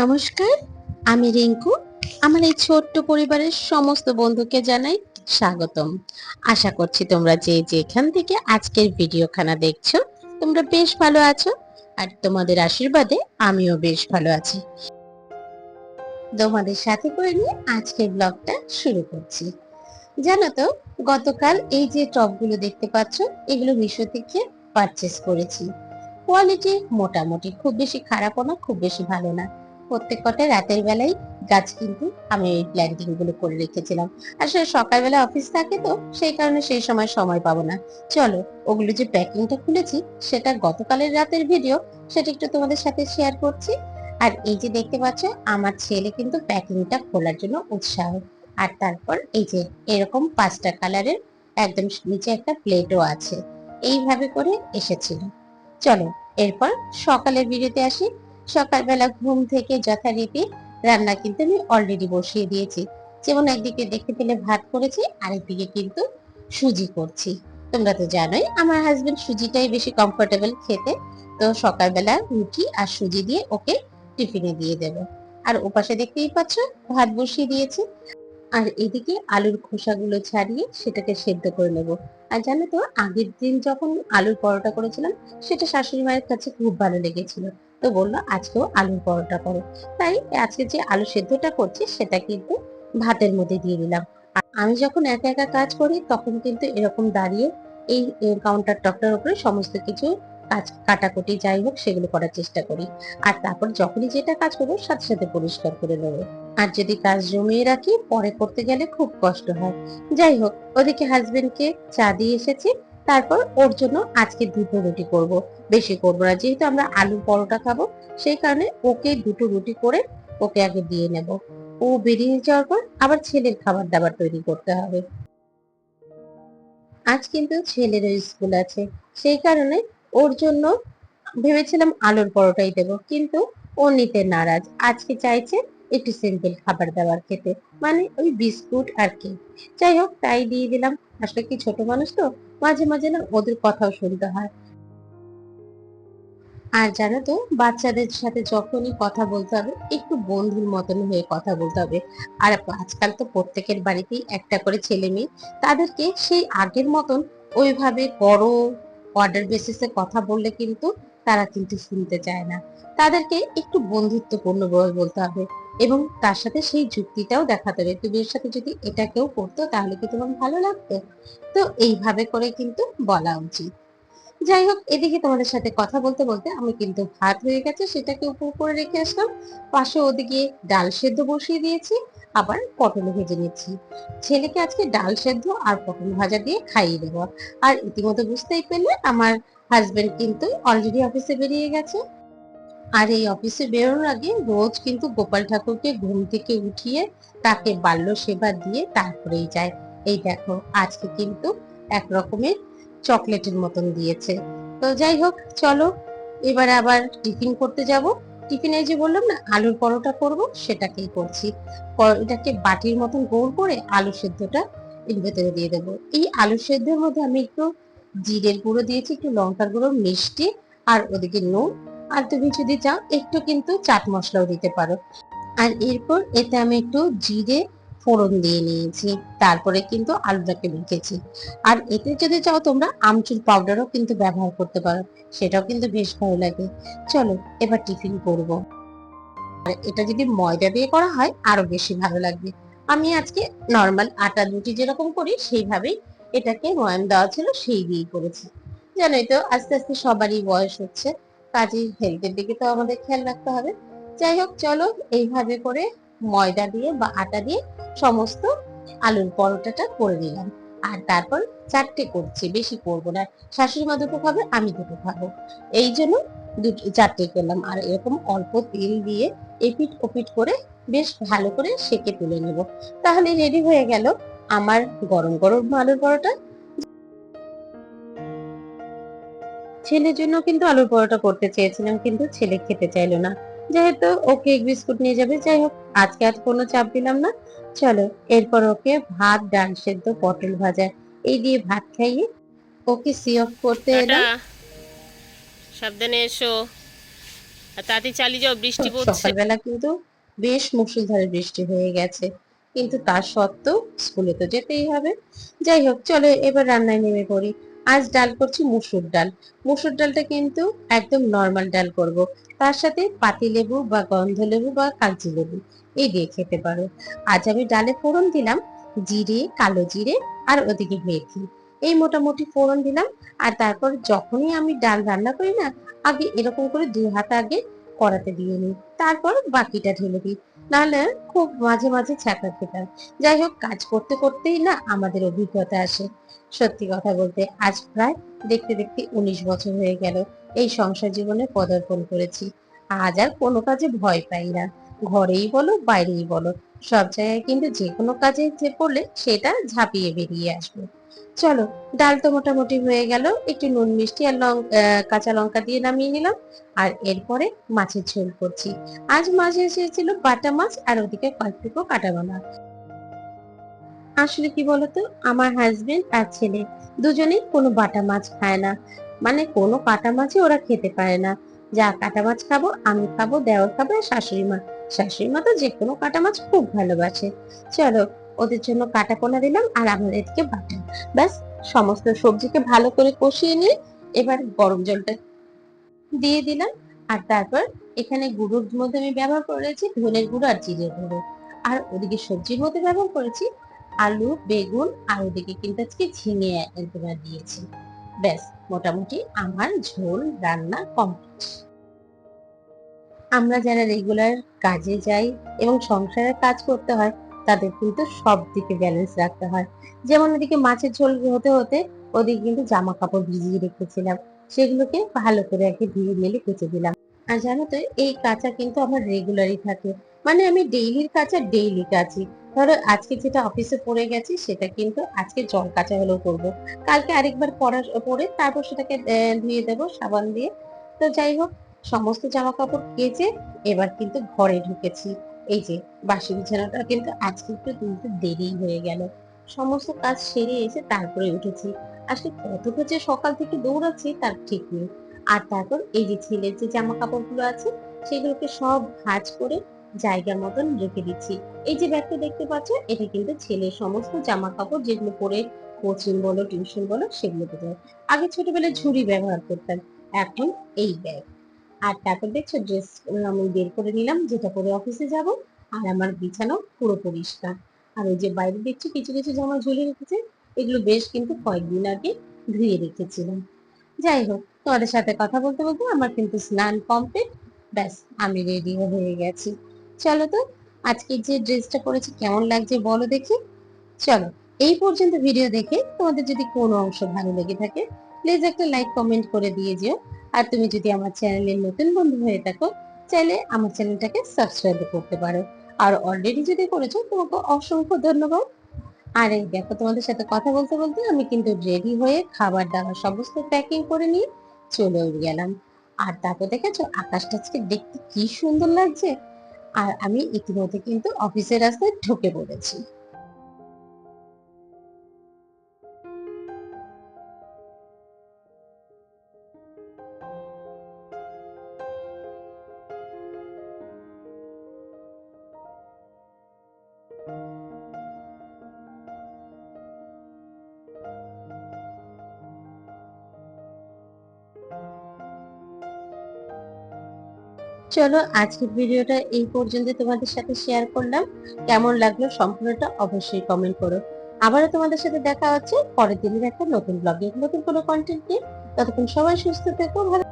নমস্কার, আমি রিঙ্কু। আমার এই ছোট্ট পরিবারের সমস্ত বন্ধুকে জানাই স্বাগতম। আশা করছি তোমরা যে যেখান থেকে আজকের ভিডিওখানা দেখছ, তোমরা বেশ ভালো আছো আর তোমাদের আশীর্বাদে আমিও বেশ ভালো আছি। তোমাদের সাথে করে নিয়ে আজকের ব্লগটা শুরু করছি। জানো তো, গতকাল এই যে টপগুলো দেখতে পাচ্ছ, এগুলো মিশো থেকে পারচেস করেছি। কোয়ালিটি মোটামুটি, খুব বেশি খারাপও না, খুব বেশি ভালো না। প্রত্যেক কটা রাতের বেলায় গাছ কিন্তু আমি ওই প্ল্যান্টিংগুলো করে রেখেছিলাম। আসলে সকালবেলা অফিস থাকে তো, সেই কারণে সেই সময় সময় পাবো না। চলো, ওগুলো যে প্যাকিংটা খুলেছি, সেটা গতকালের রাতের ভিডিও সেটা একটু তোমাদের সাথে শেয়ার করছি। আর এই যে দেখতে পাচ্ছ, আমার ছেলে কিন্তু প্যাকিংটা খোলার জন্য উৎসাহ। আর তারপর এই যে এরকম পাঁচটা কালারের একদম নিচে একটা প্লেটও আছে। এইভাবে করে এসেছিল। চলো, এরপর সকালের ভিডিওতে আসি। সকালবেলা ঘুম থেকে যথারীতি রান্না কিন্তু আমি অলরেডি বসিয়ে দিয়েছি। যেমন একদিকে দেখতে পেলে ভাত করেছি, আরেকদিকে কিন্তু সুজি করছি। তোমরা তো জানোই, আমার হাজবেন্ড সুজিটাই বেশি কমফোর্টেবল খেতে। তো সকালবেলা রুটি আর সুজি দিয়ে ওকে টিফিনে দিয়ে দেব। আর ওপাশে দেখতেই পাচ্ছ, ভাত বসিয়ে দিয়েছি। আর এদিকে আলুর খোসাগুলো ছাড়িয়ে সেটাকে সেদ্ধ করে নেব। আর জানো তো, আগের দিন যখন আলুর পরোটা করেছিলাম, সেটা শাশুড়ি মায়ের কাছে খুব ভালো লেগেছিল। তো বলল, আজকেও আলুর পরোটা করো। তাই আজকে যে আলু সেদ্ধটা করছি, সেটা কিন্তু ভাতের মধ্যে দিয়ে দিলাম। আমি যখন একা একা কাজ করি, তখন কিন্তু এরকম দাঁড়িয়ে এই কাউন্টার টপটার উপরে সমস্ত কিছু কাজ, কাটাকুটি যাই হোক, সেগুলো করার চেষ্টা করি। আর তারপর যখনই যেটা কাজ করব, সাথে সাথে পরিষ্কার করে নেব। আর যদি কাজ জমিয়ে রাখি, পরে করতে গেলে খুব কষ্ট হয়। যাই হোক, ওদিকে হাজবেন্ডকে চা দিয়ে এসেছি। তারপর ওর জন্য আজকে দুটো রুটি করব। বেশি করব না, যেহেতু আমরা আলু পরোটা খাব, সেই কারণে ওকে দুটো রুটি করে ওকে আগে দিয়ে নেব। ও বেরিয়ে যাওয়ার পর আবার ছেলের খাবার দাবার তৈরি করতে হবে। আজ কিন্তু ছেলের স্কুল আছে, সেই কারণে ওর জন্য ভেবেছিলাম আলুর পরোটাই দেব, কিন্তু ও নিতে নারাজ। আজকে চাইছে একটু সিম্পল খাবার দাবার খেতে মানে ওই বিস্কুট আর কি যাই হোক, তাই দিয়ে দিলাম। আসলে কি ছোট মানুষ তো মাঝে মাঝে না ওদের কথাও শুনতে হয়। আর জানো তো, বাচ্চাদের সাথে যখনই কথা বলতে হবে, একটু বন্ধুর মতন হয়ে কথা বলতে হবে। আর আজকাল তো প্রত্যেকের বাড়িতেই একটা করে ছেলে মেয়ে, তাদেরকে সেই আগের মতন ওইভাবে বড় অর্ডার বেসিসে কথা বললে কিন্তু তারা কিন্তু শুনতে চায় না। তাদেরকে একটু বন্ধুত্বপূর্ণ বলতে হবে। এবং তার সাথে সেই যুক্তিটাও দেখাতে হবে। তুমি এর সাথে যদি এটা কেউ করতো, তাহলে কি তোমার ভালো লাগতো তো এইভাবে করে কিন্তু বলা উচিত। যাই হোক, এদিকে তোমাদের সাথে কথা বলতে বলতে আমি কিন্তু ভাত হয়ে গেছে, সেটাকে উপর করে রেখে আসলাম। পাশে ওদিকে ডাল সেদ্ধ বসিয়ে দিয়েছি, আবার পটল ভেজে নিচ্ছি। ছেলেকে আজকে ডাল সেদ্ধ আর পটল ভাজা দিয়ে খাইয়ে দেবো। আর ইতিমধ্যে বুঝতেই পেলে, আমার হাজবেন্ড কিন্তু অলরেডি অফিসে বেরিয়ে গেছে। আর এই অফিসে বেরোনোর আগে রোজ কিন্তু গোপাল ঠাকুরকে ঘুম থেকে উঠিয়ে তাকে বাল্য সেবা দিয়ে তারপরেই যায়। এই দেখো, আজকে কিন্তু এক রকমের চকলেটের মতন দিয়েছে। তো যাই হোক, চলো, এবারে আবার টিফিন করতে যাব। টিফিনে যে বললাম না, আলুর পরোটা করব, সেটাকেই করছি। এটাকে বাটির মতন গোল করে আলু সেদ্ধটা এর ভেতরে দিয়ে দেবো। এই আলু সেদ্ধের মধ্যে আমি একটু জিরের গুঁড়ো দিয়েছি, একটু লঙ্কার গুঁড়ো, মিষ্টি আর ওদিকে নুন আর তুমি যদি চাও, একটু কিন্তু চাট মশলাও দিতে পারো। আর এরপর এতে আমি একটু জিরে ফোড়ন দিয়ে নিয়েছি। তারপরে কিন্তু আলুটাকে মেখেছি। আর এতে যদি চাও তোমরা আমচুর পাউডারও কিন্তু ব্যবহার করতে পারো। সেটাও কিন্তু বেশ ভালো লাগে। চলো, এবার টিফিন করব। আর এটা যদি ময়দা দিয়ে করা হয়, আরও বেশি ভালো লাগবে। আমি আজকে নর্মাল আটা রুটি যেরকম করি, সেইভাবেই এটাকে ময়াম দেওয়া ছিল সেই দিয়েই করেছি। জানোই তো, আস্তে আস্তে সবারই বয়স হচ্ছে। কাজেই হেলথের দিকে তো আমাদের খেয়াল রাখতে হবে। যাই হোক, চলো এইভাবে করে ময়দা দিয়ে বা আটা দিয়ে সমস্ত আলুর পরোটাটা করে নিলাম। আর তারপর চারটে করছি, বেশি করব না। শাশুড়ি মা দুটো খাবে, আমি দুটো খাব। এই জন্য দুটো, চারটে করলাম। আর এরকম অল্প তেল দিয়ে এপিট ওপিট করে বেশ ভালো করে সেকে তুলে নেব। তাহলে রেডি হয়ে গেল আমার গরম গরম আলুর পরোটা। ছেলের জন্য কিন্তু আলুর পরোটা করতে চেয়েছিলাম কিন্তু ছেলে খেতে চাইলো না। যেহেতু ও কেক বিস্কুট নিয়ে যাবে যাই হোক আজকে আর কোনো চাপ দিলাম না। চলো এরপর ওকে ভাত ডাল সেদ্ধ পটল ভাজা এই দিয়ে ভাত খাইয়ে ওকে সি অফ করতে এলাম। সাবধানে এসো। আর তাড়াতাড়ি চালিয়ে যাও বৃষ্টি পড়ছে। সকালবেলা কিন্তু বেশ মুষলধারে বৃষ্টি হয়ে গেছে। কিন্তু তার সত্ত্বেও স্কুলে তো যেতেই হবে। যাই হোক চলো এবার রান্নায় নেমে পড়ি। আজ ডাল করছি মুসুর ডাল। মুসুর ডালটা কিন্তু একদম নর্মাল ডাল করব। তার সাথে পাতি লেবু বা গন্ধ লেবু বা কাগজি লেবু, এই দিয়ে খেতে পারো। আজ আমি ডালে ফোড়ন দিলাম জিরে, কালো জিরে আর ওদিকে মেথি। এই মোটামুটি ফোড়ন দিলাম আর তারপর যখনই আমি ডাল রান্না করি না, আগে এরকম করে দুই হাত আগে কড়াতে দিয়ে নিই। তারপর বাকিটা ঢেলে দিই। নাহলে খুব মাঝে মাঝে ছ্যাঁকা খেতাম। যাই হোক, কাজ করতে করতেই না আমাদের অভিজ্ঞতা আসে। সত্যি কথা বলতে, আজ প্রায় দেখতে দেখতে উনিশ বছর হয়ে গেল এই সংসার জীবনে পদার্পণ করেছি। আজ আর কোনো কাজে ভয় পাই না। ঘরেই বলো, বাইরেই বলো, সব জায়গায় কিন্তু যে কোনো কাজে যে পড়লে সেটা ঝাঁপিয়ে বেরিয়ে আসবে। চলো, ডাল তো মোটামুটি হয়ে গেল। একটু নুন, মিষ্টি আর লং কাঁচা লঙ্কা দিয়ে নামিয়ে নিলাম। আর এরপরে মাছের ঝোল করছি। আজ মাছ এসেছিল বাটা মাছ আর ওদিকে কয়েকটুকু কাটা বানা আসলে কি বলতো, আমার হাজবেন্ড আর ছেলে দুজনেই কোনো বাটা মাছ খায় না। মানে কোনো কাটা মাছই ওরা খেতে পারে না। যা কাটা মাছ খাব, আমি খাব দেওয়ার খাব, আর শাশুড়ি মা। শাশুড়ি মা তো যে কোনো কাটা মাছ খুব ভালোবাসে। চলো ওদের জন্য কাটা কোনা দিলাম আর আমাদের এদিকে বাটা ব্যাস, সমস্ত সবজিকে ভালো করে কষিয়ে নিয়ে এবার গরম জলটা দিয়ে দিলাম। আর তারপর এখানে গুঁড়োর মধ্যে আমি ব্যবহার করেছি ধনের গুঁড়ো আর জিরের গুঁড়ো। আর ওদিকে সবজির মধ্যে ব্যবহার করেছি আলু, বেগুন আর ওদিকে কিন্তু আজকে ঝিঙে তোমার দিয়েছি। ব্যাস, মোটামুটি আমার ঝোল রান্না কমপ্লিট। আমরা যারা রেগুলার কাজে যাই এবং সংসারের কাজ করতে হয় তাদের কিন্তু সব দিকে ব্যালেন্স রাখতে হয়। যেমন ওদিকে মাছের ঝোল হতে হতে ওদিকে কিন্তু জামা কাপড় ভিজিয়ে রেখেছিলাম। সেগুলোকে ভালো করে আর কি ধুয়ে মেলে কেচে দিলাম। আর জানো তো, এই কাঁচা কিন্তু আমার রেগুলারই থাকে। মানে আমি ডেইলির কাঁচা ডেইলি কাচি। ধরো আজকে যেটা অফিসে পড়ে গেছি, সেটা কিন্তু আজকে জল কাঁচা হলেও করব। কালকে আরেকবার পড়া পরে তারপর সেটাকে ধুয়ে দেবো, সাবান দিয়ে। তো যাই হোক, সমস্ত জামা কাপড় কেচে এবার কিন্তু ঘরে ঢুকেছি। এই যে বাসি বিছানাটা কিন্তু আজকে একটু তুলতে দেরি হয়ে গেল। সমস্ত কাজ সেরে এসে তারপরে উঠেছি। আসলে কতটা যে সকাল থেকে দৌড়াচ্ছি তার ঠিক নেই। আর তারপর এই যে ছেলের যে জামা কাপড়গুলো আছে, সেগুলোকে সব ভাঁজ করে জায়গার মতন রেখে দিচ্ছি। এই যে ব্যাগটা দেখতে পাচ্ছ, এটা কিন্তু ছেলের সমস্ত জামা কাপড় যেগুলো পরে কোচিং বলো, টিউশন বলো, সেগুলোতে যায় আগে ছোটবেলায় ঝুড়ি ব্যবহার করতাম, এখন এই ব্যাগ। আর তারপর দেখছ ড্রেস আমি বের করে নিলাম, যেটা পরে অফিসে যাব, আর আমার বিছানাও পুরো পরিষ্কার। আর ওই যে বাইরে দেখছি কিছু কিছু জামা ঝুলে রেখেছে, এগুলো বেশ কিন্তু কয়েকদিন আগে ধুয়ে রেখেছিলাম। যাই হোক, তোমাদের সাথে কথা বলতে বলতে আমার কিন্তু স্নান কমপ্লিট ব্যাস, আমি রেডি হয়ে গেছি। চলো তো, আজকে যে ড্রেসটা পরেছি কেমন লাগছে বলো দেখি। চলো, এই পর্যন্ত ভিডিও দেখে তোমাদের যদি কোনো অংশ ভালো লেগে থাকে প্লিজ একটা লাইক কমেন্ট করে দিয়ে যেও। আর তুমি যদি আমার চ্যানেলের নতুন বন্ধু হয়ে থাকো, চাইলে আমার চ্যানেলটাকে সাবস্ক্রাইব করতে পারো। আর অলরেডি যদি করেছ, তোমাকে অসংখ্য ধন্যবাদ। আর এই দেখো, তোমাদের সাথে কথা বলতে বলতে আমি কিন্তু রেডি হয়ে খাবার দাবার সমস্ত প্যাকিং করে নিয়ে চলেও গেলাম। আর তারপর দেখেছ, আকাশটা আজকে দেখতে কি সুন্দর লাগছে। আর আমি ইতিমধ্যে কিন্তু অফিসের রাস্তায় ঢুকে পড়েছি। চলো আজকের ভিডিওটা এই পর্যন্ত তোমাদের সাথে শেয়ার করলাম। কেমন লাগল সম্পূর্ণটা অবশ্যই কমেন্ট করো। আবারও তোমাদের সাথে দেখা হচ্ছে পরের দিনের একটা নতুন ব্লগে নতুন কোনো কন্টেন্ট নিয়ে। ততক্ষণ সবাই সুস্থ থেকো, ভালো